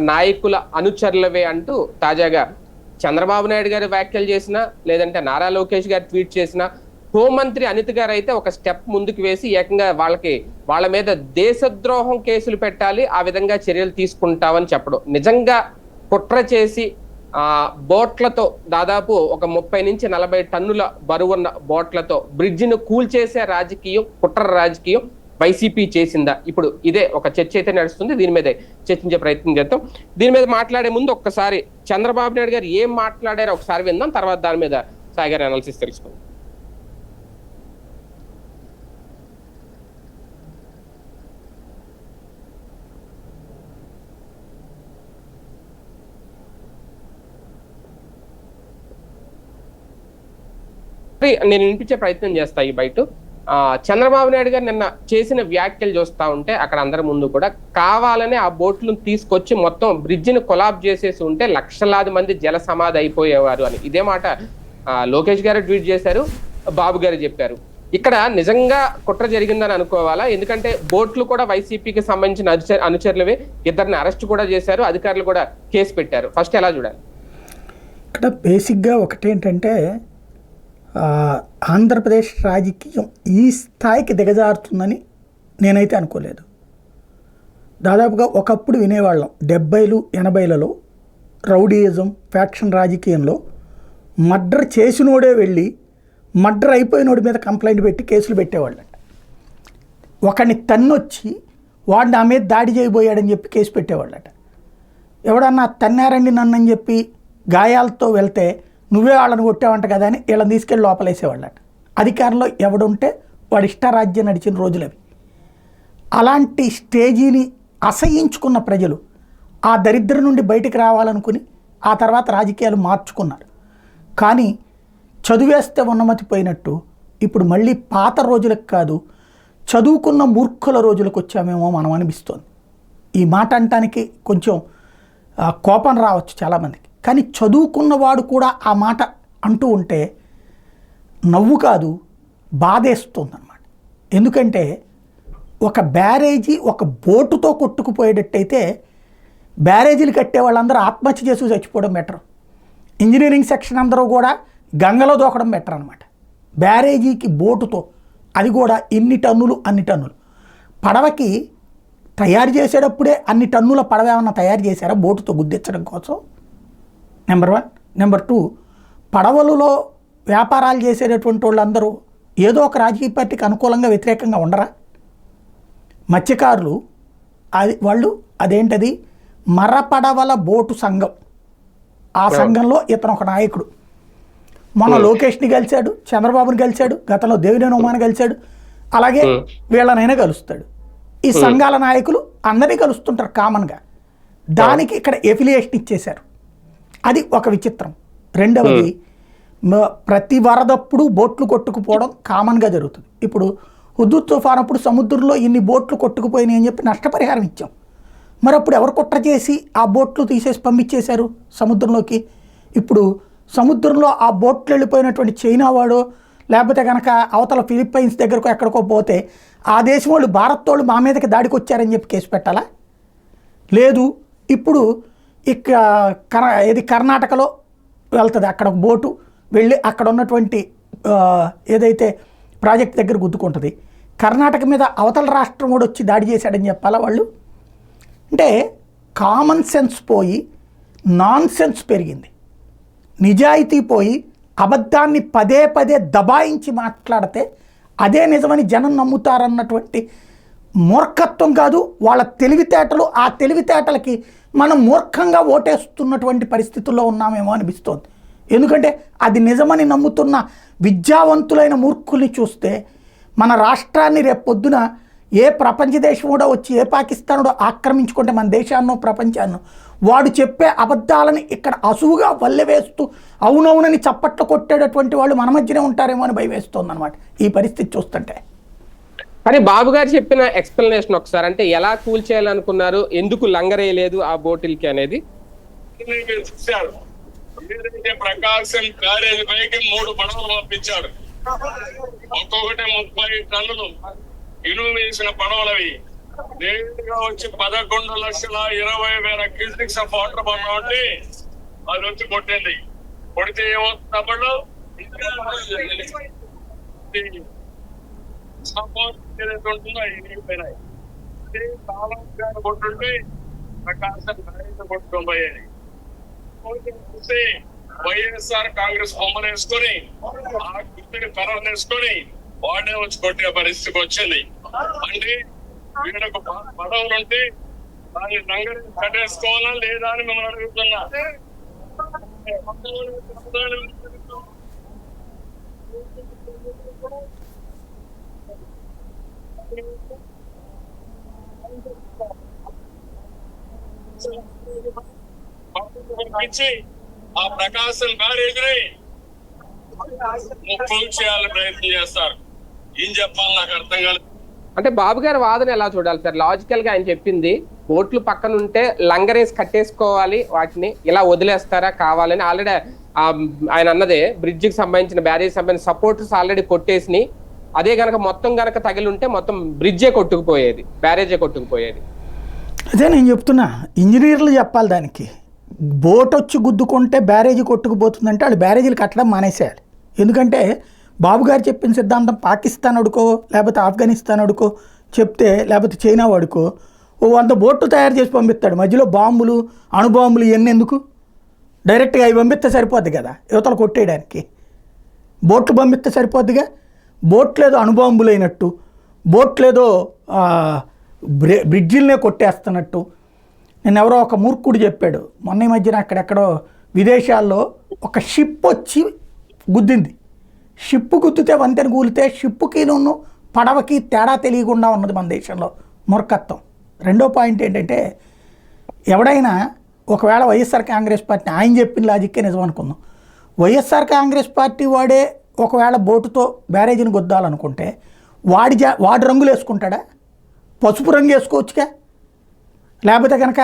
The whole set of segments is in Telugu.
నాయకుల అనుచరులవే అంటూ తాజాగా చంద్రబాబు నాయుడు గారు వ్యాఖ్యలు చేసిన లేదంటే నారా లోకేష్ గారు ట్వీట్ చేసిన హోంమంత్రి అనిత్ గారు అయితే ఒక స్టెప్ ముందుకు వేసి ఏకంగా వాళ్ళకి వాళ్ళ మీద దేశద్రోహం కేసులు పెట్టాలి ఆ విధంగా చర్యలు తీసుకుంటామని చెప్పడం. నిజంగా కుట్ర చేసి ఆ బోట్లతో దాదాపు ఒక ముప్పై నుంచి నలభై టన్నుల బరువున్న బోట్లతో బ్రిడ్జిను కూల్చేసే రాజకీయం కుట్ర రాజకీయం వైసీపీ చేసిందా? ఇప్పుడు ఇదే ఒక చర్చ అయితే నడుస్తుంది దీని మీద చర్చించే ప్రయత్నం చేద్దాం. దీని మీద మాట్లాడే ముందు ఒక్కసారి చంద్రబాబు నాయుడు గారు ఏం మాట్లాడారో ఒకసారి విందాం తర్వాత దాని మీద సాయి గారి అనాలిసిస్ తెలుసుకుందాం. నేను వినిపించే ప్రయత్నం చేస్తా ఈ బయట. చంద్రబాబు నాయుడు గారు నిన్న చేసిన వ్యాఖ్యలు చూస్తూ ఉంటే అక్కడ అందరి ముందు కూడా కావాలనే ఆ బోట్లను తీసుకొచ్చి మొత్తం బ్రిడ్జిని కొలాబ్ చేసేసి ఉంటే లక్షలాది మంది జల సమాధి అయిపోయేవారు అని. ఇదే మాట లోకేష్ గారు ట్వీట్ చేశారు బాబు గారు చెప్పారు. ఇక్కడ నిజంగా కుట్ర జరిగిందని అనుకోవాలా? ఎందుకంటే బోట్లు కూడా వైసీపీకి సంబంధించిన అనుచరు అనుచరులవే. ఇద్దరిని అరెస్ట్ కూడా చేశారు అధికారులు కూడా కేసు పెట్టారు. ఫస్ట్ ఎలా చూడాలి? ఇక్కడ బేసిక్గా ఒకటేంటంటే ఏంటంటే ఆంధ్రప్రదేశ్ రాజకీయం ఈ స్థాయికి దిగజారుతుందని నేనైతే అనుకోలేదు. దాదాపుగా ఒకప్పుడు వినేవాళ్ళం డెబ్బైలు ఎనభైలలో రౌడీయిజం ఫ్యాక్షన్ రాజకీయంలో మర్డర్ చేసినోడే వెళ్ళి మర్డర్ అయిపోయినోడి మీద కంప్లైంట్ పెట్టి కేసులు పెట్టేవాళ్ళంట. ఒకడిని తన్నొచ్చి వాడు నా మీద దాడి చేయబోయాడని చెప్పి కేసు పెట్టేవాళ్ళట. ఎవడన్నా తన్నారండి నన్ను అని చెప్పి గాయాలతో వెళ్తే నువ్వే వాళ్ళని కొట్టావంట కదా అని వీళ్ళని తీసుకెళ్ళి లోపలేసేవాళ్ళట. అధికారంలో ఎవడుంటే వాడు ఇష్టారాజ్యం నడిచిన రోజులు అవి అలాంటి స్టేజీని అసహించుకున్న ప్రజలు ఆ దరిద్ర నుండి బయటికి రావాలనుకుని ఆ తర్వాత రాజకీయాలు మార్చుకున్నారు. కానీ చదివేస్తే ఉన్నమతి పోయినట్టు ఇప్పుడు మళ్ళీ పాత రోజులకు కాదు చదువుకున్న మూర్ఖుల రోజులకు వచ్చామేమో మనం అనిపిస్తోంది. ఈ మాట అంటానికి కొంచెం కోపం రావచ్చు చాలామందికి. కానీ చదువుకున్నవాడు కూడా ఆ మాట అంటూ ఉంటే నవ్వు కాదు బాధేస్తుంది అనమాట ఎందుకంటే ఒక బ్యారేజీ ఒక బోటుతో కొట్టుకుపోయేటట్టయితే బ్యారేజీలు కట్టే వాళ్ళందరూ ఆత్మహత్య చేసి చచ్చిపోవడం బెటర్. ఇంజనీరింగ్ సెక్షన్ అందరూ కూడా గంగలో దూకడం బెటర్ అనమాట బ్యారేజీకి బోటుతో అది కూడా ఇన్ని టన్నులు అన్ని టన్నులు. పడవకి తయారు చేసేటప్పుడే అన్ని టన్నుల పడవ ఏమన్నా తయారు చేశారా? బోటుతో గుద్దించడం కోసం? నెంబర్ వన్ నెంబర్ టూ పడవలలో వ్యాపారాలు చేసేటటువంటి వాళ్ళందరూ ఏదో ఒక రాజకీయ పార్టీకి అనుకూలంగా వ్యతిరేకంగా ఉండరా? మత్స్యకారులు అది వాళ్ళు అదేంటది? మరపడవల బోటు సంఘం. ఆ సంఘంలో ఇతను ఒక నాయకుడు. మొన్న లోకేష్ని కలిశాడు చంద్రబాబుని కలిశాడు గతంలో దేవినేని ఉమాని కలిశాడు అలాగే వీళ్ళనైనా కలుస్తాడు. ఈ సంఘాల నాయకులు అందరినీ కలుస్తుంటారు కామన్గా. దానికి ఇక్కడ ఎఫిలియేషన్ ఇచ్చేశారు. అది ఒక విచిత్రం. రెండవది ప్రతి వరదప్పుడు బోట్లు కొట్టుకుపోవడం కామన్గా జరుగుతుంది. ఇప్పుడు హుద్దుత్ తుఫాన్ అప్పుడు సముద్రంలో ఇన్ని బోట్లు కొట్టుకుపోయినాయి అని చెప్పి నష్టపరిహారం ఇచ్చాం. మరి అప్పుడు ఎవరు కుట్ర చేసి ఆ బోట్లు తీసేసి పంపించేశారు సముద్రంలోకి? ఇప్పుడు సముద్రంలో ఆ బోట్లు వెళ్ళిపోయినటువంటి చైనా వాడు లేకపోతే కనుక అవతల ఫిలిప్పైన్స్ దగ్గరకు ఎక్కడికో పోతే ఆ దేశం వాళ్ళు భారత్ వాళ్ళు మా మీదకి దాడికి వచ్చారని చెప్పి కేసు పెట్టాలా? లేదు. ఇప్పుడు ఇక్కడ కర ఇది కర్ణాటకలో వెళ్తుంది. అక్కడ ఒక బోటు వెళ్ళి అక్కడ ఉన్నటువంటి ఏదైతే ప్రాజెక్ట్ దగ్గర గుద్దుకుంటుంది. కర్ణాటక మీద అవతల రాష్ట్రం కూడా వచ్చి దాడి చేశాడని చెప్పాలా వాళ్ళు? అంటే కామన్ సెన్స్ పోయి నాన్ సెన్స్ పెరిగింది. నిజాయితీ పోయి అబద్ధాన్ని పదే పదే దబాయించి మాట్లాడితే అదే నిజమని జనం నమ్ముతారన్నటువంటి మూర్ఖత్వం కాదు వాళ్ళ తెలివితేటలు ఆ తెలివితేటలకి మనం మూర్ఖంగా ఓటేస్తున్నటువంటి పరిస్థితుల్లో ఉన్నామేమో అనిపిస్తోంది. ఎందుకంటే అది నిజమని నమ్ముతున్న విద్యావంతులైన మూర్ఖుల్ని చూస్తే మన రాష్ట్రాన్ని రేపొద్దున ఏ ప్రపంచ దేశం కూడా వచ్చి ఏ పాకిస్తానుడో ఆక్రమించుకుంటే మన దేశాన్నో ప్రపంచాన్నో వాడు చెప్పే అబద్ధాలని ఇక్కడ అసువుగా వల్లెవేస్తూ అవునవునని చప్పట్లు కొట్టేటటువంటి వాళ్ళు మన మధ్యనే ఉంటారేమో అని భయం వేస్తుంది అనమాట ఈ పరిస్థితి చూస్తుంటే. కానీ బాబు గారు చెప్పిన ఎక్స్ప్లెనేషన్ ఒకసారి అంటే ఎలా కూల్ చేయాలనుకున్నారు ఎందుకు లంగరేయలేదు ఆ బోటిల్కి అనేది? ఏదైతే ప్రకాశం కాలేజీ పైకి మూడు పడవలు పంపించాడు. ఒక్కొక్కటి ముప్పై టన్నులు ఇనుము వేసిన పడవలవి. నేరుగా వచ్చి పదకొండు లక్షల ఇరవై వేల క్యూసిక్స్ ఆఫ్ వాటర్ పడవ అది వచ్చి కొట్టింది. కొడితే ఏమవుతుంది తమ్ముళ్ళు సపోర్ట్ ఏదైతే ఉంటుందో అవి ఎగిరిపోయినాయి అదే కాలం గాని కొట్టుంటే ప్రకాశం నరేంద్ర కొట్టుకొని పోయేది. చూస్తే వైఎస్ఆర్ కాంగ్రెస్ బొమ్మను వేసుకొని ఆ గుర్తుని పరం వేసుకొని వాడే వచ్చి కొట్టే పరిస్థితికి వచ్చింది. అంటే వీళ్ళకు ప- పదవులు ఉంటే దాన్ని నంగడి కట్టేసుకోవాలా లేదా అని మిమ్మల్ని అడుగుతున్నా. ఇచ్చి ఆ ప్రకాశం బ్యారేజ్ని చేయాలని ప్రయత్నం చేస్తారు. ఏం చెప్పాలి నాకు అర్థం కాలేదు. అంటే బాబు గారి వాదన ఎలా చూడాలి సార్? లాజికల్గా ఆయన చెప్పింది ఓట్లు పక్కన ఉంటే లంగరేసి కట్టేసుకోవాలి వాటిని ఇలా వదిలేస్తారా కావాలని. ఆల్రెడీ ఆయన అన్నదే బ్రిడ్జికి సంబంధించిన బ్యారేజ్ సంబంధించిన సపోర్టర్స్ ఆల్రెడీ కొట్టేసి అదే గనక మొత్తం గనక తగిలి ఉంటే మొత్తం బ్రిడ్జే కొట్టుకుపోయేది బ్యారేజే కొట్టుకుపోయేది. అదే నేను చెప్తున్నా ఇంజనీర్లు చెప్పాలి దానికి. బోట్ వచ్చి గుద్దుకుంటే బ్యారేజీ కొట్టుకుపోతుందంటే వాళ్ళు బ్యారేజీలు కట్టడం మానేసేయాలి. ఎందుకంటే బాబు గారు చెప్పిన సిద్ధాంతం పాకిస్తాన్ అడుకో లేకపోతే ఆఫ్ఘనిస్తాన్ అడుకో చెప్తే లేకపోతే చైనా వాడుకో ఓ వంద బోట్లు తయారు చేసి పంపిస్తాడు. మధ్యలో బాంబులు అణుబాంబులు ఇవన్నీ ఎందుకు? డైరెక్ట్గా అవి పంపిస్తే సరిపోద్ది కదా యువతలు కొట్టేయడానికి. బోట్లు పంపిస్తే సరిపోద్దిగా? బోట్లేదో అణుబాంబులైనట్టు బోట్లేదో ఆ, బ్రి బ్రిడ్జిల్నే కొట్టేస్తున్నట్టు. నేను ఎవరో ఒక మూర్ఖుడు చెప్పాడు. మొన్న ఈ మధ్యన అక్కడెక్కడో విదేశాల్లో ఒక షిప్ వచ్చి గుద్దింది. షిప్ గుద్దితే వంతెన కూలితే షిప్పుకి పడవకి తేడా తెలియకుండా ఉన్నది మన దేశంలో. మూర్ఖత్వం. రెండో పాయింట్ ఏంటంటే ఎవడైనా ఒకవేళ వైఎస్ఆర్ కాంగ్రెస్ పార్టీ ఆయన చెప్పిన లాజిక్కే నిజం అనుకుందాం వైఎస్ఆర్ కాంగ్రెస్ పార్టీ వాడే ఒకవేళ బోటుతో బ్యారేజీని గుద్దాలనుకుంటే వాడి జా వాడి రంగులు వేసుకుంటాడా? పసుపు రంగు వేసుకోవచ్చుగా? లేకపోతే కనుక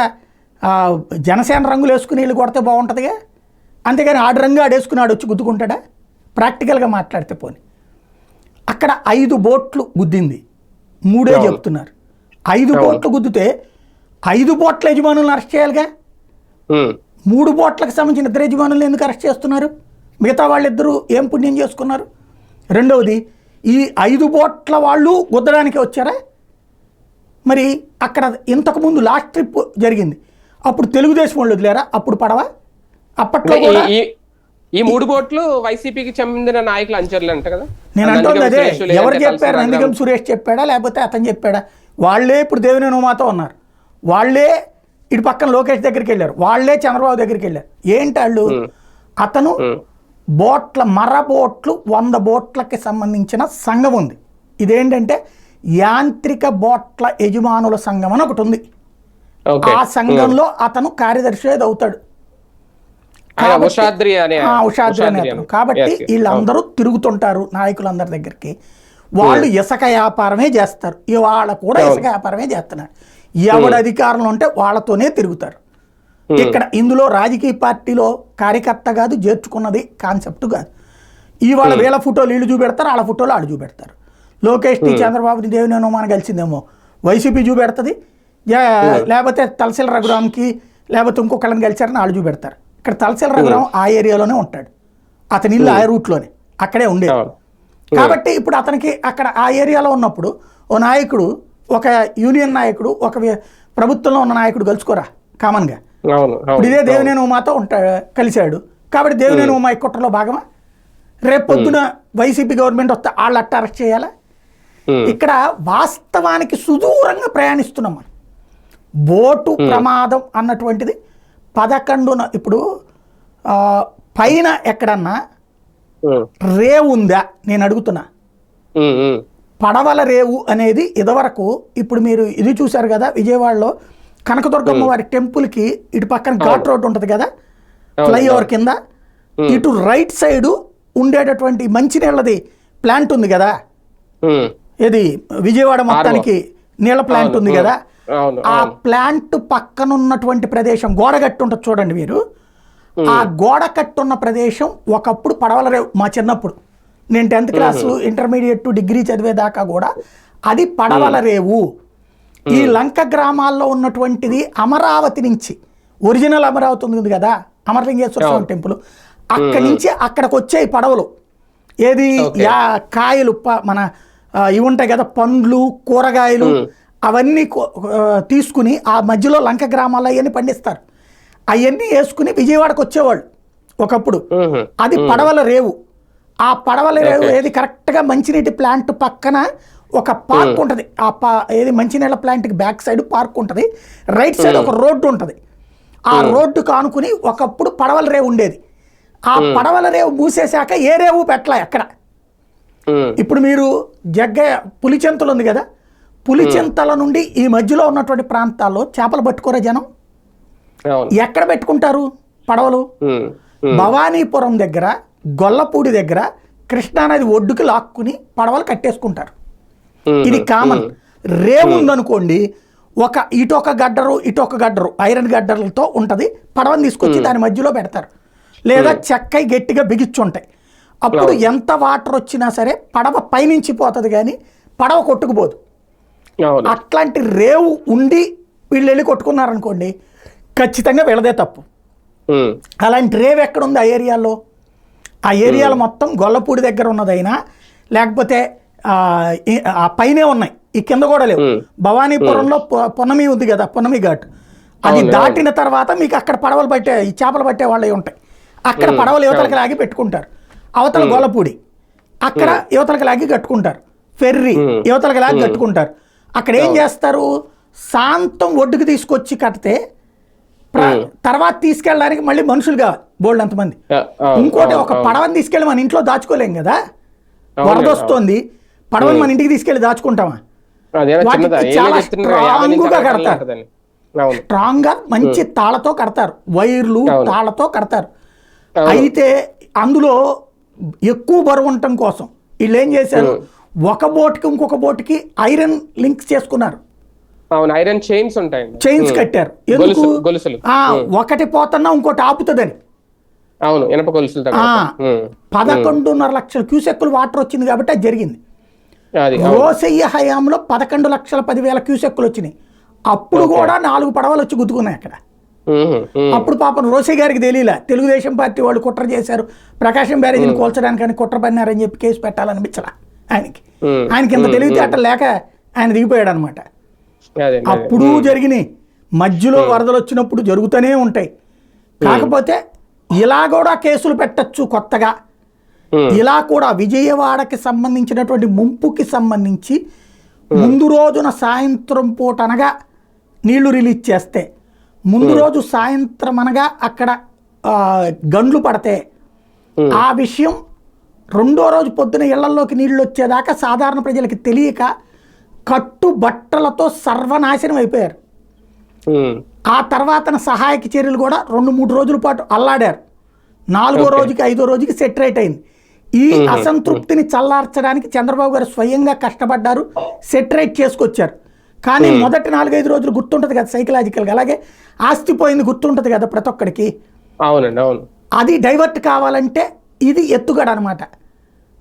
జనసేన రంగులు వేసుకుని వీళ్ళు కొడితే బాగుంటుందిగా? అంతేగాని ఆడు రంగు ఆడేసుకుని ఆడు వచ్చి గుద్దుకుంటాడా? ప్రాక్టికల్గా మాట్లాడితే పోని. అక్కడ ఐదు బోట్లు గుద్దింది. మూడే. చెప్తున్నారు. ఐదు. బోట్లు గుద్దితే ఐదు బోట్ల యజమానులను అరెస్ట్ చేయాలిగా? మూడు బోట్లకు సంబంధించిన ఇద్దరు యజమానులను ఎందుకు అరెస్ట్ చేస్తున్నారు? మిగతా వాళ్ళిద్దరూ ఏం పుణ్యం చేసుకున్నారు? రెండవది ఈ ఐదు బోట్ల వాళ్ళు గుద్దడానికి వచ్చారా? మరి అక్కడ ఇంతకుముందు లాస్ట్ ట్రిప్ జరిగింది. అప్పుడు తెలుగుదేశం వాళ్ళు వదిలేరా? అప్పుడు పడవ? అప్పట్లో ఈ- కూడా ఈ- ఈ మూడు బోట్లు వైసీపీకి చెందిన నాయకులు అంచర్లు అంట కదా? నేను అంటుంది అదే ఎవరు చెప్పారు? నందిగం. సురేష్ చెప్పాడా? లేకపోతే అతను చెప్పాడా? వాళ్ళే ఇప్పుడు దేవినేని ఉమాతో ఉన్నారు. వాళ్ళే ఇటు పక్కన లోకేష్ దగ్గరికి వెళ్ళారు. వాళ్ళే చంద్రబాబు దగ్గరికి వెళ్ళారు. ఏంటి వాళ్ళు? అతను బోట్ల మర బోట్లు వంద బోట్లకి సంబంధించిన సంఘం ఉంది. ఇదేంటంటే యాంత్రిక బోట్ల యజమానుల సంఘం అని ఒకటి ఉంది. ఆ సంఘంలో అతను కార్యదర్శి ఏదో అవుతాడు. ఉషాద్రి అనే అతను. కాబట్టి. వీళ్ళందరూ తిరుగుతుంటారు నాయకులందరి దగ్గరికి. వాళ్ళు ఇసుక వ్యాపారమే చేస్తారు. ఇవాళ కూడా ఇసుక వ్యాపారమే చేస్తున్నారు. ఎవడు అధికారంలో ఉంటే వాళ్ళతోనే తిరుగుతారు. ఇక్కడ ఇందులో రాజకీయ పార్టీలో కార్యకర్త కాదు చేర్చుకున్నది కాన్సెప్ట్ కాదు. ఇవాళ వీళ్ళ ఫోటోలు వీళ్ళు చూపెడతారు వాళ్ళ ఫోటోలు వాళ్ళు చూపెడతారు. లోకేష్ని చంద్రబాబుని దేవిని హనుమాన్ కలిసిందేమో. వైసీపీ చూపెడుతుంది లేకపోతే తలసిల రఘురామ్కి లేకపోతే ఇంకొకళ్ళని కలిసారని వాళ్ళు చూపెడతారు. ఇక్కడ తలసిల రఘురామ్ ఆ ఏరియాలోనే ఉంటాడు. అతని ఇల్లు ఆ రూట్లోనే అక్కడే ఉండేది. కాబట్టి ఇప్పుడు అతనికి అక్కడ ఆ ఏరియాలో ఉన్నప్పుడు ఓ నాయకుడు ఒక యూనియన్ నాయకుడు ఒక ప్రభుత్వంలో ఉన్న నాయకుడు కలుసుకోరా కామన్గా ఇప్పుడు ఇదే దేవినేని ఉమాతో ఉంటా కలిశాడు. కాబట్టి దేవినేని ఉమా. ఈ కుట్రలో భాగమా? రేపు పొద్దున వైసీపీ గవర్నమెంట్ వస్తే వాళ్ళు అట్ట అరెస్ట్ చేయాలా? ఇక్కడ వాస్తవానికి సుదూరంగా ప్రయాణిస్తున్నాం మనం. బోటు ప్రమాదం అన్నటువంటిది పదకొండున ఇప్పుడు ఆ, పైన ఎక్కడన్నా రేవు ఉందా? నేను అడుగుతున్నా. పడవల రేవు అనేది ఇదివరకు ఇప్పుడు మీరు ఇది చూశారు కదా విజయవాడలో కనకదుర్గమ్మ వారి టెంపుల్కి ఇటు పక్కన ఘాట్ రోడ్ ఉంటుంది కదా? ఫ్లైఓవర్ కింద. ఇటు రైట్ సైడ్ ఉండేటటువంటి మంచినీళ్ళది ప్లాంట్ ఉంది కదా? ఇది విజయవాడ మొత్తానికి నీళ్ళ ప్లాంట్ ఉంది కదా? ఆ ప్లాంట్ పక్కన ఉన్నటువంటి ప్రదేశం గోడ కట్టు ఉంటుంది చూడండి మీరు. ఆ గోడ కట్టున్న ప్రదేశం ఒకప్పుడు పడవల రేవు మా చిన్నప్పుడు. నేను టెన్త్ క్లాసు ఇంటర్మీడియట్ డిగ్రీ చదివేదాకా కూడా అది పడవల రేవు. ఈ లంక గ్రామాల్లో ఉన్నటువంటిది అమరావతి నుంచి. ఒరిజినల్ అమరావతి ఉంది కదా అమరలింగేశ్వర స్వామి టెంపుల్. అక్కడి నుంచి అక్కడికి వచ్చాయి పడవలు. ఏది. యా కాయలు మన ఇవి ఉంటాయి కదా పండ్లు కూరగాయలు అవన్నీ తీసుకుని ఆ మధ్యలో లంక గ్రామాల్లో అవన్నీ పండిస్తారు. అవన్నీ వేసుకుని విజయవాడకు వచ్చేవాళ్ళు ఒకప్పుడు. అది పడవల రేవు. ఆ పడవల రేవు. ఏది కరెక్ట్గా మంచినీటి ప్లాంట్ పక్కన ఒక పార్క్ ఉంటుంది. ఆ పా ఏది మంచినీళ్ళ ప్లాంట్కి బ్యాక్ సైడ్ పార్క్ ఉంటుంది. రైట్ సైడ్ ఒక రోడ్డు ఉంటుంది. ఆ రోడ్డు కానుకుని ఒకప్పుడు పడవల రేవు ఉండేది. ఆ పడవల రేవు మూసేశాక ఏ రేవు పెట్టలే ఎక్కడ? మ్మ్. ఇప్పుడు మీరు జగ్గయ్య పులిచెంతలు ఉంది కదా? పులిచెంతల నుండి ఈ మధ్యలో ఉన్నటువంటి ప్రాంతాల్లో చేపలు పట్టుకోరా జనం? ఎక్కడ పెట్టుకుంటారు పడవలు. భవానీపురం దగ్గర గొల్లపూడి దగ్గర కృష్ణానది ఒడ్డుకి లాక్కుని పడవలు కట్టేసుకుంటారు. ఇది కామన్. రేవు ఉందనుకోండి ఒక ఇటొక గడ్డరు ఇటొక గడ్డరు ఐరన్ గడ్డలతో ఉంటుంది. పడవని తీసుకొచ్చి దాని మధ్యలో పెడతారు. లేదా చెక్కై గట్టిగా బిగిచ్చుంటాయి. అప్పుడు ఎంత వాటర్ వచ్చినా సరే పడవ పైనుంచి పోతుంది కానీ పడవ కొట్టుకుపోదు. అట్లాంటి రేవు ఉండి వీళ్ళు వెళ్ళి కొట్టుకున్నారనుకోండి ఖచ్చితంగా వీళ్ళదే తప్పు. అలాంటి రేవ్ ఎక్కడ ఉంది ఆ ఏరియాలో? ఆ ఏరియాలో మొత్తం గొల్లపూడి దగ్గర ఉన్నదైనా లేకపోతే ఆ, పైనే ఉన్నాయి. ఈ కింద కూడా లేవు. భవానీపురంలో పొన్నమి ఉంది కదా పొన్నమి ఘాట్. అది దాటిన తర్వాత మీకు అక్కడ పడవలు పట్టే ఈ చేపలు పట్టే వాళ్ళవి ఉంటాయి. అక్కడ పడవలు యువతలకి లాగి పెట్టుకుంటారు. అవతల గొల్లపూడి అక్కడ యువతలకి లాగి కట్టుకుంటారు. ఫెర్రీ. యువతలకి లాగి కట్టుకుంటారు. అక్కడ ఏం చేస్తారు? శాంతం ఒడ్డుకి తీసుకొచ్చి కడితే తర్వాత తీసుకెళ్ళడానికి మళ్ళీ మనుషులు కావాలి బోల్డ్ అంతమంది. ఇంకోటి ఒక. పడవని తీసుకెళ్ళి మన ఇంట్లో దాచుకోలేం కదా? అవును, వరద వస్తోంది పడవని మన ఇంటికి తీసుకెళ్ళి దాచుకుంటామా? చాలా చెప్తున్నారు యాభై నుంచి strong గా అరవై టన్నులు కడతారు. ఉంటుందని. అవును. స్ట్రాంగ్గా మంచి తాళతో కడతారు. వైర్లు. తాళతో కడతారు. అయితే అందులో ఎక్కువ బరువు ఉండటం కోసం వీళ్ళు ఏం చేశారు? ఒక బోట్కి ఇంకొక బోట్కి ఐరన్ లింక్స్ చేసుకున్నారు. అవును ఐరన్ చైన్స్ ఉంటాయండి. చైన్స్. కట్టారు. ఎందుకు? గొలుసులు. ఒకటి పోతున్నా ఇంకోటి ఆపుతుందని. అవును ఇనప గొలుసులు పదకొండున్నర లక్షల క్యూసెక్కులు వాటర్ వచ్చింది కాబట్టి అది జరిగింది. రోసయ్య హయాంలో పదకొండు లక్షల పదివేల క్యూసెక్కులు వచ్చినాయి. అప్పుడు కూడా నాలుగు పడవలు వచ్చి గుద్దుకున్నాయి అక్కడ. అప్పుడు పాపం రోసయ్య గారికి తెలియలే. తెలుగుదేశం పార్టీ వాళ్ళు కుట్ర చేశారు. ప్రకాశం బ్యారేజీని కూల్చడానికని కుట్ర పన్నారని చెప్పి కేసు పెట్టాలనిపించలా ఆయనకి. ఆయనకి ఇంత తెలివితేటలు లేక ఆయన దిగిపోయాడు అనమాట. అప్పుడు జరిగినాయి. మధ్యలో వరదలు వచ్చినప్పుడు జరుగుతూనే ఉంటాయి. కాకపోతే ఇలా కూడా కేసులు పెట్టచ్చు కొత్తగా. ఇలా కూడా విజయవాడకి సంబంధించినటువంటి ముంపుకి సంబంధించి ముందు రోజున సాయంత్రం పూట అనగా నీళ్ళు రిలీజ్ చేస్తే ముందు రోజు సాయంత్రం అనగా అక్కడ గండ్లు పడితే Hmm. ఆ విషయం రెండో రోజు పొద్దున ఇళ్ళలోకి నీళ్ళు వచ్చేదాకా సాధారణ ప్రజలకి తెలియక కట్టు బట్టలతో సర్వనాశనం అయిపోయారు. ఆ తర్వాతన సహాయక చర్యలు కూడా రెండు మూడు రోజుల పాటు అల్లాడారు నాలుగో. రోజుకి ఐదో రోజుకి సెటరేట్ అయింది ఈ అసంతృప్తిని చల్లార్చడానికి చంద్రబాబు గారు స్వయంగా కష్టపడ్డారు సెటరేట్ చేసుకొచ్చారు. కానీ మొదటి నాలుగైదు రోజులు గుర్తుంటుంది కదా సైకలాజికల్గా అలాగే ఆస్తి పోయింది గుర్తుంటుంది కదా ప్రతి ఒక్కడికి. అవునండి అవును. అది డైవర్ట్ కావాలంటే ఇది ఎత్తుగడ అనమాట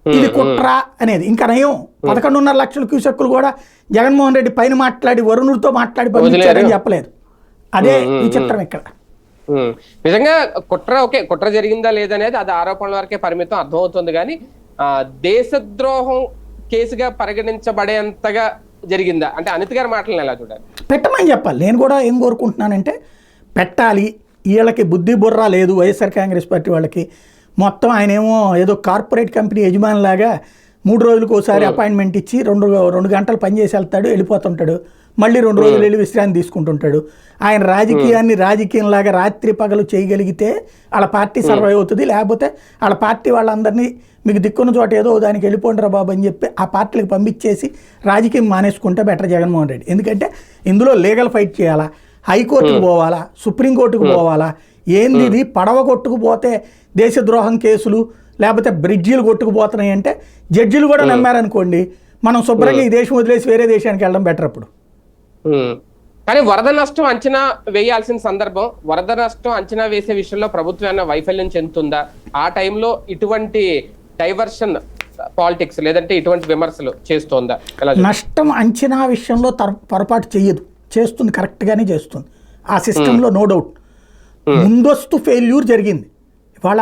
ఇది కుట్ర అనేది. ఇంకా నయం. పదకొండున్నర లక్షల క్యూసెక్కులు కూడా జగన్మోహన్ రెడ్డి పైన మాట్లాడి వరుణుడితో మాట్లాడి పంపించారని. చెప్పలేదు. అదే విచిత్రం ఇక్కడ. నిజంగా కుట్ర ఓకే కుట్ర జరిగిందా లేదనేది అది ఆరోపణల వరకే పరిమితం అర్థమవుతుంది కానీ ఆ, దేశద్రోహం కేసుగా పరిగణించబడేంతగా జరిగిందా? అంటే అనిత్ గారి మాటలను ఎలా చూడాలి? పెట్టమని చెప్పాలి. నేను కూడా ఏం కోరుకుంటున్నానంటే పెట్టాలి. వీళ్ళకి బుద్ధి బుర్ర లేదు. వైఎస్ఆర్ కాంగ్రెస్ పార్టీ వాళ్ళకి. మొత్తం ఆయన ఏమో ఏదో కార్పొరేట్ కంపెనీ యజమానిలాగా మూడు రోజులకు ఒకసారి అపాయింట్మెంట్ ఇచ్చి రెండు రెండు గంటలు పనిచేసి వెళ్తాడు వెళ్ళిపోతుంటాడు. మళ్ళీ రెండు రోజులు వెళ్ళి విశ్రాంతి తీసుకుంటుంటాడు. ఆయన రాజకీయాన్ని రాజకీయంలాగా రాత్రి పగలు చేయగలిగితే వాళ్ళ పార్టీ సర్వైవ్ అవుతుంది. లేకపోతే వాళ్ళ పార్టీ వాళ్ళందరినీ మీకు దిక్కున్న చోట ఏదో దానికి వెళ్ళిపోండిరా బాబు అని చెప్పి ఆ పార్టీలకు పంపించేసి రాజకీయం మానేసుకుంటే బెటర్ జగన్మోహన్ రెడ్డి. ఎందుకంటే ఇందులో లీగల్ ఫైట్ చేయాలా? హైకోర్టుకు పోవాలా? సుప్రీంకోర్టుకు పోవాలా? ఏంది ఇది? పడవ కొట్టుకుపోతే దేశద్రోహం కేసులు లేకపోతే బ్రిడ్జీలు కొట్టుకుపోతున్నాయి అంటే జడ్జిలు కూడా నమ్మారనుకోండి మనం శుభ్రంగా ఈ దేశం వదిలేసి వేరే దేశానికి వెళ్ళడం బెటర్ అప్పుడు. కానీ వరద నష్టం అంచనా వేయాల్సిన సందర్భం వరద నష్టం అంచనా వేసే విషయంలో ప్రభుత్వం ఏమైనా వైఫల్యం చెందుతుందా? ఆ టైంలో ఇటువంటి డైవర్షన్ పాలిటిక్స్ లేదంటే ఇటువంటి విమర్శలు చేస్తోందా? నష్టం అంచనా విషయంలో పొరపాటు చేయదు చేస్తుంది కరెక్ట్గానే చేస్తుంది. ఆ సిస్టంలో నో డౌట్ ముందస్తు ఫెయిల్యూర్ జరిగింది. ఇవాళ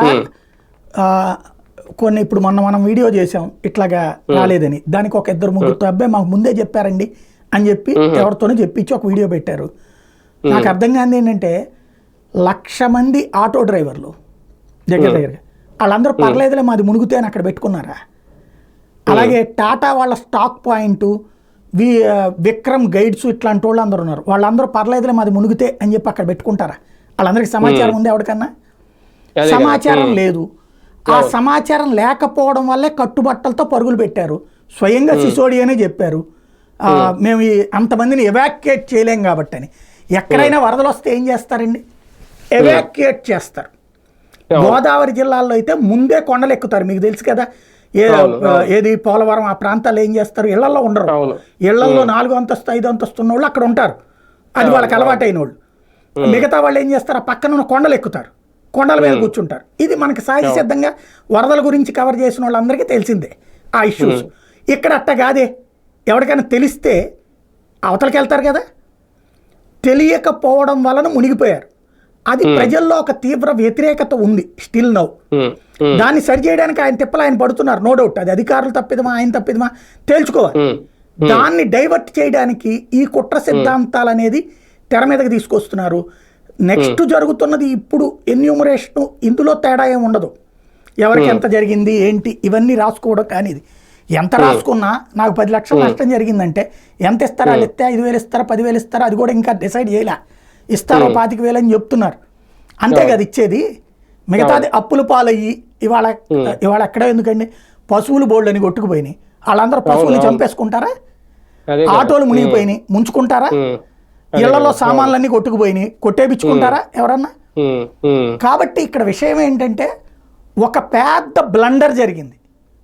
కొన్ని ఇప్పుడు మొన్న మనం వీడియో చేసాం ఇట్లాగా రాలేదని. దానికి ఒక ఇద్దరు ముగ్గురు అబ్బాయి మాకు ముందే చెప్పారండి అని చెప్పి ఎవరితోనో చెప్పించి ఒక వీడియో పెట్టారు. నాకు అర్థం కానిది ఏంటంటే లక్ష మంది ఆటో డ్రైవర్లు దగ్గర దగ్గర వాళ్ళందరూ పర్లేదులే మాది మునుగుతే అని అక్కడ పెట్టుకున్నారా? అలాగే టాటా వాళ్ళ stock point V Vikram guides ఇట్లాంటి వాళ్ళు అందరూ ఉన్నారు. వాళ్ళందరూ పర్లేదులే మాది మునిగితే అని చెప్పి అక్కడ పెట్టుకుంటారా? వాళ్ళందరికీ సమాచారం ఉంది ఎవరికన్నా. సమాచారం లేదు. ఆ సమాచారం లేకపోవడం వల్లే కట్టుబట్టలతో పరుగులు పెట్టారు. స్వయంగా సిసోడియానే చెప్పారు. మేము ఈ అంతమందిని ఎవాక్యుయేట్ చేయలేం కాబట్టి అని ఎక్కడైనా వరదలు వస్తే ఏం చేస్తారండి? ఎవాక్యుయేట్ చేస్తారు. గోదావరి జిల్లాల్లో అయితే ముందే కొండలు ఎక్కుతారు. మీకు తెలుసు కదా ఏ. ఏది పోలవరం ఆ ప్రాంతాల్లో ఏం చేస్తారు? ఇళ్ళలో ఉండరు. ఇళ్ళలో నాలుగో అంతస్తు ఐదో అంతస్తు ఉన్న వాళ్ళు అక్కడ ఉంటారు. అది వాళ్ళకి అలవాటైన వాళ్ళు మిగతా వాళ్ళు ఏం చేస్తారు? ఆ పక్కన ఉన్న కొండలు ఎక్కుతారు. కొండల మీద కూర్చుంటారు. ఇది మనకి సహజ సిద్ధంగా వరదల గురించి కవర్ చేసిన వాళ్ళందరికీ తెలిసిందే ఆ ఇష్యూస్ ఇక్కడ అట్ట కాదే. ఎవరికైనా తెలిస్తే అవతలకి వెళ్తారు కదా? తెలియకపోవడం వలన మునిగిపోయారు. అది ప్రజల్లో ఒక తీవ్ర వ్యతిరేకత ఉంది స్టిల్ నౌ దాన్ని సరిచేయడానికి ఆయన తిప్పలు ఆయన పడుతున్నారు నో డౌట్ అది అధికారులు తప్పిదమా ఆయన తప్పిదమా? తేల్చుకోవాలి దాన్ని డైవర్ట్ చేయడానికి ఈ కుట్ర సిద్ధాంతాలు అనేది తెర మీదకి తీసుకొస్తున్నారు. నెక్స్ట్ జరుగుతున్నది ఇప్పుడు ఎన్యూమరేషన్ ఇందులో తేడా ఏమి ఉండదు. ఎవరికి ఎంత జరిగింది ఏంటి ఇవన్నీ రాసుకోవడం కానీ ఇది ఎంత రాసుకున్నా నాకు పది లక్షలు నష్టం జరిగిందంటే ఎంత ఇస్తారా వాళ్ళు ఇస్తే ఐదు వేలు ఇస్తారా పదివేలు ఇస్తారా అది కూడా ఇంకా డిసైడ్ చేయలే. ఇస్తారో పాతిక వేలు అని చెప్తున్నారు. అంతే కదా ఇచ్చేది. మిగతాది అప్పుల పాలయ్యి ఇవాళ ఇవాళ ఎక్కడ ఎందుకండి? పశువులు బోల్డ్ అని కొట్టుకుపోయినాయి. వాళ్ళందరూ పశువులు చంపేసుకుంటారా. ఆటోలు మునిగిపోయినాయి. ముంచుకుంటారా? ఇళ్ళలో సామాన్లన్నీ కొట్టుకుపోయినాయి. కొట్టేపించుకుంటారా ఎవరన్నా? కాబట్టి ఇక్కడ విషయం ఏంటంటే ఒక పెద్ద బ్లండర్ జరిగింది.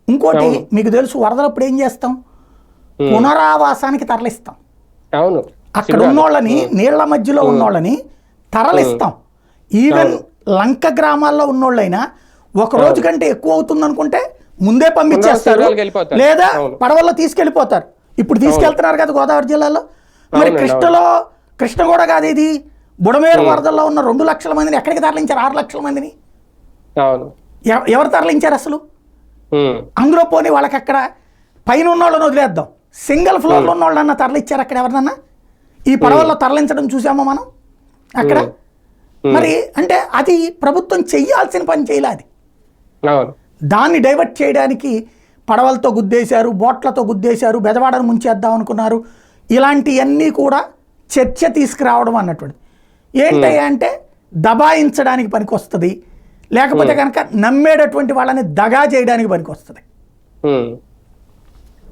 ఇంకోటి మీకు తెలుసు వరదలప్పుడు ఏం చేస్తాం? పునరావాసానికి తరలిస్తాం. అవును. అక్కడ ఉన్నోళ్ళని నీళ్ళ మధ్యలో ఉన్నోళ్ళని తరలిస్తాం. ఈవెన్ లంక గ్రామాల్లో ఉన్నోళ్ళైనా ఒక రోజు కంటే ఎక్కువ అవుతుంది అనుకుంటే ముందే పంపించేస్తారు. లేదా. పడవల్లో తీసుకెళ్ళిపోతారు. ఇప్పుడు తీసుకెళ్తున్నారు కదా గోదావరి జిల్లాలో. మరి కృష్ణలో కృష్ణ కూడా కాదు ఇది. బుడమేరు వరదల్లో ఉన్న రెండు లక్షల మందిని ఎక్కడికి తరలించారు? ఆరు లక్షల మందిని. ఎవరు తరలించారు అసలు? అందులో పోనీ వాళ్ళకి అక్కడ పైన ఉన్న వాళ్ళని వదిలేద్దాం. సింగిల్ ఫ్లోర్లో ఉన్న వాళ్ళన్నా తరలిచ్చారు అక్కడ ఎవరినన్నా? ఈ పడవల్లో తరలించడం చూసామా మనం? అక్కడ? మరి అంటే అది ప్రభుత్వం చెయ్యాల్సిన పని చేయలే అది. దాన్ని డైవర్ట్ చేయడానికి పడవలతో గుద్దేశారు బోట్లతో గుద్దేశారు బెదవాడను ముంచేద్దాం అనుకున్నారు. ఇలాంటివన్నీ కూడా చర్చ తీసుకురావడం అన్నటువంటిది. ఏంటయ్యా అంటే దబాయించడానికి పనికొస్తుంది లేకపోతే కనుక నమ్మేటటువంటి వాళ్ళని దగా చేయడానికి పనికొస్తుంది. ఉమ్.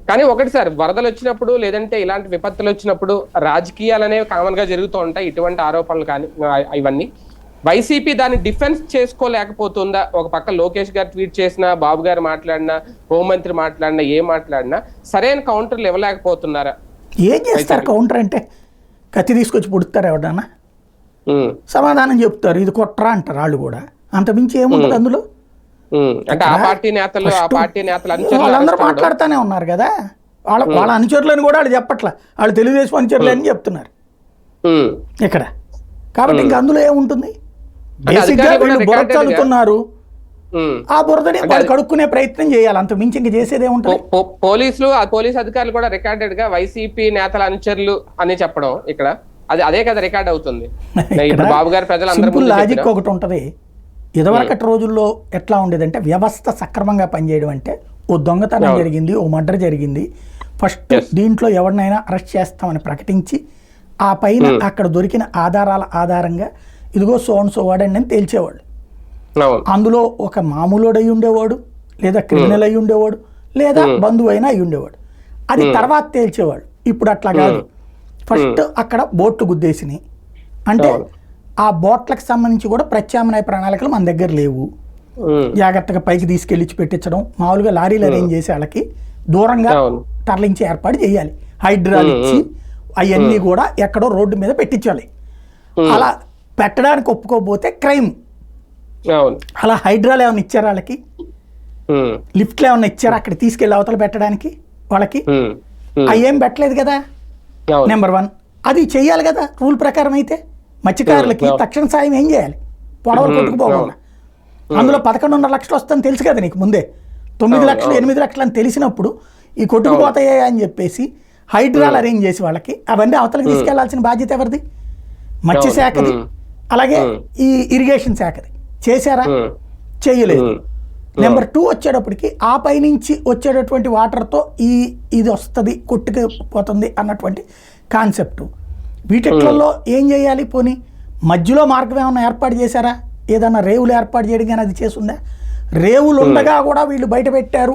కానీ ఒకటి సార్ వరదలు వచ్చినప్పుడు లేదంటే ఇలాంటి విపత్తులు వచ్చినప్పుడు రాజకీయాలు అనేవి కామన్గా జరుగుతూ ఉంటాయి ఇటువంటి ఆరోపణలు కానీ ఇవన్నీ. వైసీపీ దాన్ని డిఫెన్స్ చేసుకోలేకపోతుందా? ఒక పక్క లోకేష్ గారు ట్వీట్ చేసినా బాబు గారు మాట్లాడినా హోంమంత్రి మాట్లాడినా ఏం మాట్లాడినా సరైన కౌంటర్లు ఇవ్వలేకపోతున్నారా ఏం చేస్తారు కౌంటర్ అంటే? కత్తి తీసుకొచ్చి పుడుతారు ఎవడన్నా? సమాధానం చెప్తారు. ఇది కొట్రా అంటారు వాళ్ళు కూడా. అంతమించి ఏముంటుంది అందులో? వాళ్ళందరూ. మాట్లాడుతూనే ఉన్నారు కదా? వాళ్ళ వాళ్ళ అనుచరులని కూడా వాళ్ళు చెప్పట్ల. వాళ్ళు తెలుగుదేశం అనుచరులు అని చెప్తున్నారు. ఇక్కడ కాబట్టి ఇంకా అందులో ఏముంటుంది? బేసిక్గా వీళ్ళు చల్లుతున్నారు ఉమ్. ఆ బురదని వాళ్ళు కడుక్కునే ప్రయత్నం చేయాలి. అంత మించి ఇంక చేసేది పో- పోలీసులు ఆ పోలీస్ అధికారులు కూడా రికార్డెడ్గా వైసీపీ నేతల అనుచరులు అని చెప్పడం ఇక్కడ. అది అదే కదా రికార్డ్ అవుతుంది. బాబు గారు ముందు లాజిక్ ఒకటి ఉంటుంది. ఇదివరకటి రోజుల్లో ఎట్లా ఉండేదంటే వ్యవస్థ సక్రమంగా పనిచేయడం అంటే ఓ దొంగతనం. జరిగింది ఓ మర్డర్ జరిగింది. ఫస్ట్ దీంట్లో ఎవరినైనా అరెస్ట్ చేస్తామని ప్రకటించి ఆ పైన అక్కడ దొరికిన ఆధారాల ఆధారంగా ఇదిగో సోన్ సో వాడండి అని తేల్చేవాళ్ళు. అందులో ఒక మామూలుడు అయి ఉండేవాడు లేదా క్రిమినల్ అయి ఉండేవాడు లేదా బంధువు అయినా అయి ఉండేవాడు. అది తర్వాత తేల్చేవాడు ఇప్పుడు అట్లా కాదు. ఫస్ట్ అక్కడ బోట్లు గుద్దేసినాయి. అంటే. ఆ బోట్లకు సంబంధించి కూడా ప్రత్యామ్నాయ ప్రణాళికలు మన దగ్గర లేవు. జాగ్రత్తగా పైకి తీసుకెళ్ళి ఇచ్చి పెట్టించడం మామూలుగా లారీలు అరేంజ్ చేసి వాళ్ళకి దూరంగా. తరలించి ఏర్పాటు చేయాలి. హైడ్రాల్ ఇచ్చి అవన్నీ కూడా ఎక్కడో రోడ్డు మీద పెట్టించాలి. అలా పెట్టడానికి ఒప్పుకోకపోతే క్రైమ్. అలా హైడ్రాలు ఏమైనా ఇచ్చారు వాళ్ళకి? లిఫ్ట్లు ఏమన్నా ఇచ్చారా అక్కడ తీసుకెళ్ళి అవతల పెట్టడానికి వాళ్ళకి. అవి ఏం పెట్టలేదు కదా. నెంబర్ వన్ అది చెయ్యాలి కదా రూల్ ప్రకారం అయితే? మత్స్యకారులకి. తక్షణ సాయం ఏం చేయాలి? పొడవలు కొట్టుకుపోకుండా. అందులో పదకొండున్నర లక్షలు వస్తుందని తెలుసు కదా నీకు ముందే. తొమ్మిది లక్షలు. ఎనిమిది లక్షలు అని తెలిసినప్పుడు ఈ కొట్టుకుపోతాయా అని చెప్పేసి హైడ్రాలు అరేంజ్ చేసి వాళ్ళకి అవన్నీ అవతలకి తీసుకెళ్ళాల్సిన బాధ్యత ఎవరిది? మత్స్య అవును, శాఖది ఉమ్. అలాగే. ఈ ఇరిగేషన్ శాఖది. చేశారా? చేయలేదు. నెంబర్ టూ వచ్చేటప్పటికి ఆ పైనుంచి వచ్చేటటువంటి వాటర్తో ఈ ఇది వస్తుంది కొట్టుకుపోతుంది అన్నటువంటి కాన్సెప్ట్. వీటిట్లలో ఏం చేయాలి పోనీ? మధ్యలో మార్గం ఏమైనా ఏర్పాటు చేశారా? ఏదన్నా రేవులు ఏర్పాటు చేయడం కానీ అది చేసుందా రేవులు ఉండగా కూడా వీళ్ళు బయట పెట్టారు.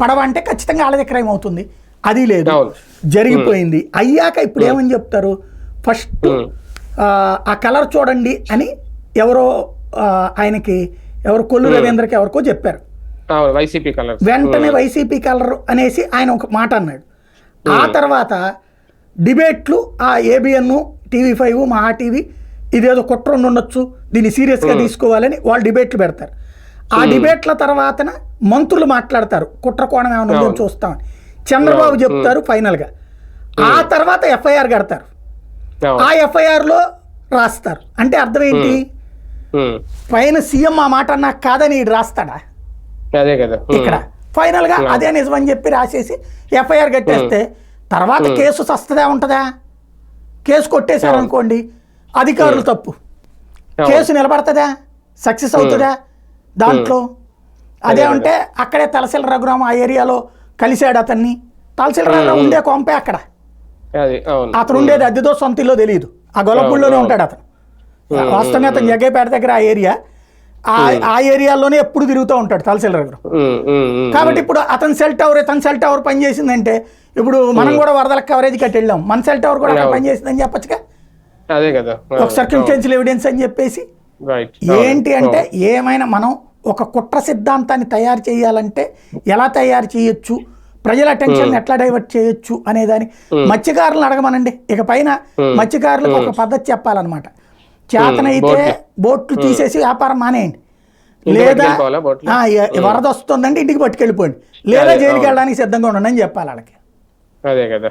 పడవ అంటే ఖచ్చితంగా వాళ్ళ దగ్గర ఏమవుతుంది అది లేదు. జరిగిపోయింది. అయ్యాక ఇప్పుడు ఏమని చెప్తారు? ఫస్ట్. ఆ కలర్ చూడండి అని ఎవరో ఆయనకి ఎవరు కొల్లు రవీంద్రకి ఎవరికో చెప్పారు. వైసీపీ కలర్ వెంటనే వైసీపీ కలర్ అనేసి ఆయన ఒక మాట అన్నాడు. ఆ తర్వాత డిబేట్లు ఆ ABN TV five Maha TV ఇదేదో కుట్ర ఉండి ఉండొచ్చు దీన్ని సీరియస్గా తీసుకోవాలని వాళ్ళు డిబేట్లు పెడతారు. ఆ డిబేట్ల తర్వాతన మంత్రులు మాట్లాడతారు కుట్ర కోణం ఏమైనా ఉందో చూస్తామని చంద్రబాబు చెప్తారు ఫైనల్గా ఆ తర్వాత ఎఫ్ఐఆర్ కడతారు. ఆ ఎఫ్ఐఆర్లో రాస్తారు. అంటే అర్థం ఏంటి? పైన సీఎం ఆ మాట నాకు కాదని రాస్తాడా? అదే కదా. ఇక్కడ. ఫైనల్గా అదే నిజం అని చెప్పి రాసేసి ఎఫ్ఐఆర్ కట్టేస్తే తర్వాత కేసు సస్తదా ఉంటుందా? కేసు కొట్టేశారు అనుకోండి అధికారులు తప్పు. కేసు నిలబడుతుందా? సక్సెస్ అవుతుందా దాంట్లో? అదేమంటే అక్కడే తలసిల రఘురామ ఆ ఏరియాలో కలిశాడు అతన్ని. తలసిల రఘురామ ఉండే కొంపే అక్కడ. అది అతను ఉండేది అద్దెతో సొంత ఇల్లు తెలియదు ఆ గొల్లపూడిలోనే ఉంటాడు అతను. వాస్తవంగా అతను జగ్గేపేట దగ్గర ఆ ఏరియా. ఆ ఏరియాలోనే ఎప్పుడు తిరుగుతూ ఉంటాడు తలసిల ఉమ్. కాబట్టి ఇప్పుడు అతని సెల్ టవర్ ఇతని సెల్ టవర్ పనిచేసిందంటే ఇప్పుడు మనం కూడా వరదలకు కవరేజ్ కట్టి వెళ్ళాం. మన సెల్ టవర్ కూడా అక్కడ. పనిచేసిందని చెప్పొచ్చుగా? అదే కదా. ఒక సర్కంస్టెన్షియల్ ఎవిడెన్స్ అని చెప్పేసి. ఏంటి అంటే ఏమైనా మనం ఒక కుట్ర సిద్ధాంతాన్ని తయారు చేయాలంటే ఎలా తయారు చేయొచ్చు? ప్రజల అటెన్షన్ ఎట్లా డైవర్ట్ చేయొచ్చు అనేదాని మత్స్యకారులను అడగమనండి. ఇక పైన మత్స్యకారులకు ఒక పద్ధతి చెప్పాలన్నమాట. చేతనైతే బోట్లు తీసేసి వ్యాపారం మానేయండి. లేదా వరద వస్తుందంటే ఇంటికి పట్టుకెళ్ళిపోండి. లేదా జైలుకి. వెళ్ళడానికి సిద్ధంగా ఉండండి అని చెప్పాలి వాళ్ళకి. అదే కదా.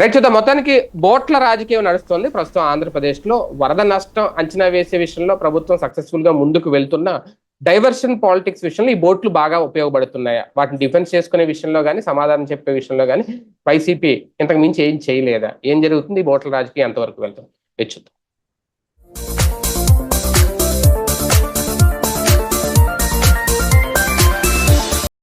రైట్ చూద్దాం. మొత్తానికి బోట్ల రాజకీయం నడుస్తుంది. ప్రస్తుతం ఆంధ్రప్రదేశ్లో వరద నష్టం అంచనా వేసే విషయంలో ప్రభుత్వం సక్సెస్ఫుల్గా ముందుకు వెళ్తున్న డైవర్షన్ పాలిటిక్స్ విషయంలో ఈ బోట్లు బాగా ఉపయోగపడుతున్నాయా? వాటిని డిఫెన్స్ చేసుకునే విషయంలో కానీ సమాధానం చెప్పే విషయంలో కానీ వైసీపీ ఇంతకు మించి ఏం చేయలేదా? ఏం జరుగుతుంది? ఈ బోట్ల రాజకీయం ఎంతవరకు వెళ్తుంది? చూద్దాం.